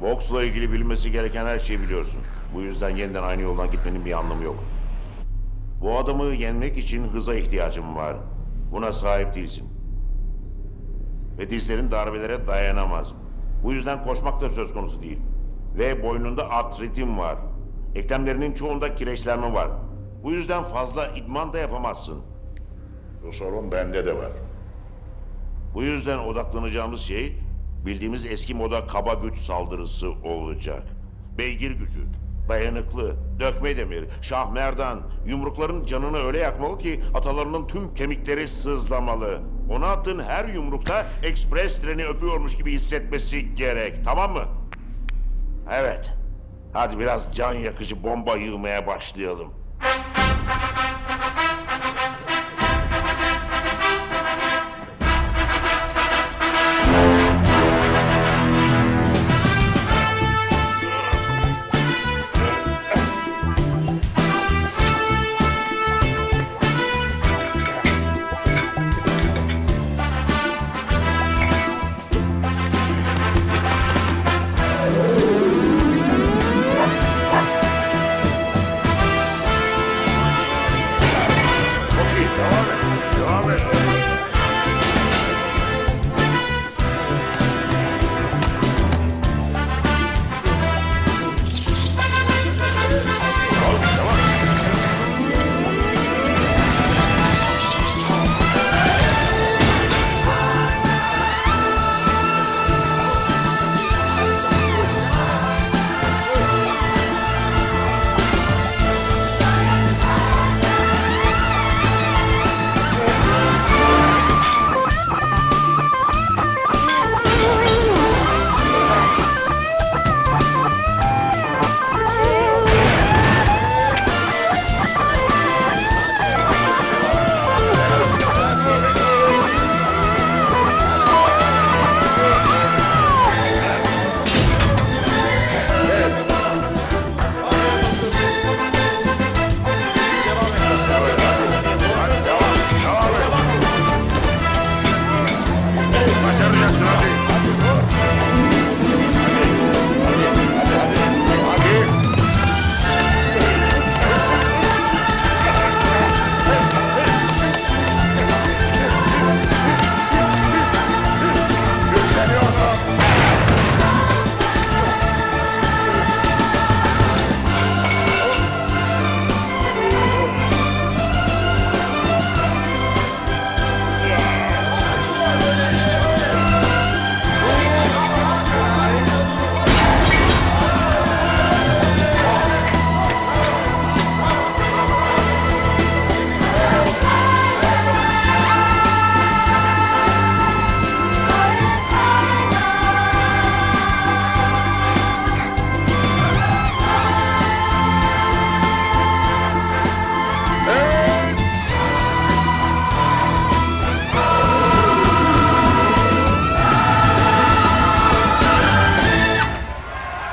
Boksla ilgili bilmesi gereken her şeyi biliyorsun. Bu yüzden yeniden aynı yoldan gitmenin bir anlamı yok. Bu adamı yenmek için hıza ihtiyacım var. Buna sahip değilsin. Ve dizlerin darbelere dayanamaz. Bu yüzden koşmak da söz konusu değil. Ve boynunda artritin var. Eklemlerinin çoğunda kireçlenme var. Bu yüzden fazla idman da yapamazsın. Bu sorun bende de var. Bu yüzden odaklanacağımız şey bildiğimiz eski moda kaba güç saldırısı olacak. Beygir gücü, dayanıklı, dökme demir, şahmerdan, yumrukların canını öyle yakmalı ki atalarının tüm kemikleri sızlamalı. Ona attığın her yumrukta ekspres treni öpüyormuş gibi hissetmesi gerek, tamam mı? Evet. Hadi biraz can yakıcı bomba yığmaya başlayalım. Yes, I do.